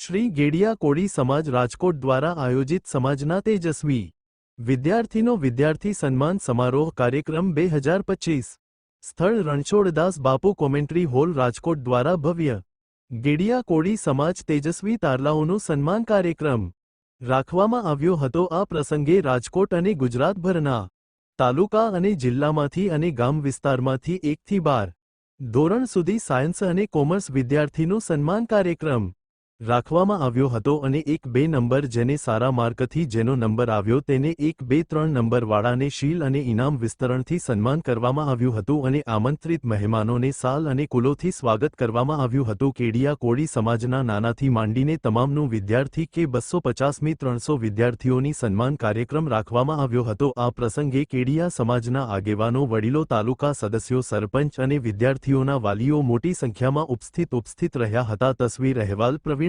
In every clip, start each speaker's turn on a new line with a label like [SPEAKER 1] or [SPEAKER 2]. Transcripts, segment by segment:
[SPEAKER 1] શ્રી ગેડિયા કોળી સમાજ રાજકોટ દ્વારા આયોજિત સમાજના તેજસ્વી વિદ્યાર્થીનો વિદ્યાર્થી સન્માન સમારોહ કાર્યક્રમ બે હજાર પચીસ. સ્થળ રણછોડદાસ બાપુ કોમેન્ટ્રી હોલ રાજકોટ દ્વારા ભવ્ય. ગેડિયા કોળી સમાજ તેજસ્વી તારલાઓનું સન્માન કાર્યક્રમ રાખવામાં આવ્યો હતો. આ પ્રસંગે રાજકોટ અને ગુજરાતભરના તાલુકા અને જિલ્લામાંથી અને ગામ વિસ્તારમાંથી એકથી બાર ધોરણ સુધી સાયન્સ અને કોમર્સ વિદ્યાર્થીનો સન્માન કાર્યક્રમ રાખવામાં આવ્યો હતો અને એક બે નંબર જેને સારા માર્કથી જેનો નંબર આવ્યો તેને એક બે ત્રણ નંબરવાળાને શીલ અને ઇનામ વિસ્તરણથી સન્માન કરવામાં આવ્યું હતું અને આમંત્રિત મહેમાનોને સાલ અને કુલોથી સ્વાગત કરવામાં આવ્યું હતું. કેડિયા કોળી સમાજના નાનાથી માંડીને તમામનું વિદ્યાર્થી કે બસો પચાસમી ત્રણસો વિદ્યાર્થીઓની સન્માન કાર્યક્રમ રાખવામાં આવ્યો હતો. આ પ્રસંગે કેડિયા સમાજના આગેવાનો, વડીલો, તાલુકા સદસ્યો, સરપંચ અને વિદ્યાર્થીઓના વાલીઓ મોટી સંખ્યામાં ઉપસ્થિત ઉપસ્થિત રહ્યા હતા. તસવીર અહેવાલ પ્રવીણ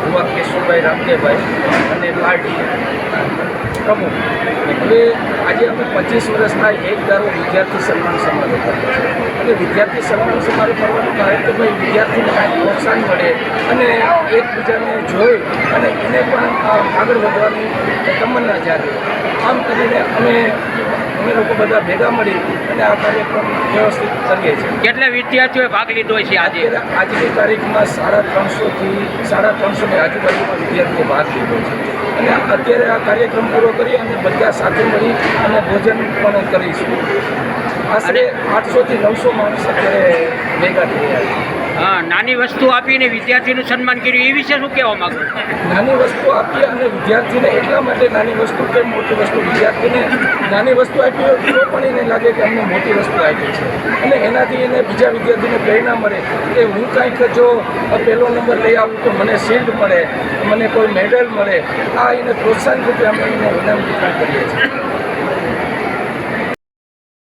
[SPEAKER 2] કુંવર કેશુભાઈ રામદેવભાઈ અને પાર્ટી. પ્રમુખ. એટલે આજે અમે પચીસ વર્ષના એક ધારો વિદ્યાર્થી સન્માન સમારોહ કર્યો છે અને વિદ્યાર્થી સન્માન સમારોહ કરવાનું કારણ કે ભાઈ વિદ્યાર્થીને કાંઈ પ્રોત્સાહન મળે અને એકબીજાને જોઈ અને એને પણ આગળ વધવાની તમન્ના જાગે. આમ કરીને અમે અમે લોકો બધા ભેગા મળી અને આ કાર્યક્રમ વ્યવસ્થિત કરીએ છીએ.
[SPEAKER 3] કેટલા વિદ્યાર્થીઓએ ભાગ લીધો છે આજે?
[SPEAKER 2] આજની તારીખમાં સાડા ત્રણસોથી સાડા ત્રણસોની આજુબાજુમાં વિદ્યાર્થીઓ ભાગ લીધો છે. અને અત્યારે આ કાર્યક્રમ પૂરો કરી અને બધા સાથે મળી અને ભોજન પણ કરીશું. આશરે આઠસોથી નવસો માણસ અત્યારે ભેગા થઈ રહ્યા છે.
[SPEAKER 3] નાની વસ્તુ આપીને વિદ્યાર્થીનું સન્માન કર્યું, એ વિશે શું કહેવા માંગુ
[SPEAKER 2] નાની વસ્તુ આપી અને વિદ્યાર્થીને એટલા માટે નાની વસ્તુ કે મોટી વસ્તુ? વિદ્યાર્થીને નાની વસ્તુ આપી હોય તો પણ એને લાગે કે અમને મોટી વસ્તુ આપી છે. અને એનાથી એને બીજા વિદ્યાર્થીને પ્રેરણા મળે કે હું કાંઈક જો પહેલો નંબર લઈ આવું તો મને શિલ્ડ મળે, મને કોઈ મેડલ મળે, આ એને પ્રોત્સાહન રૂપે અમે એને પણ કરીએ છીએ.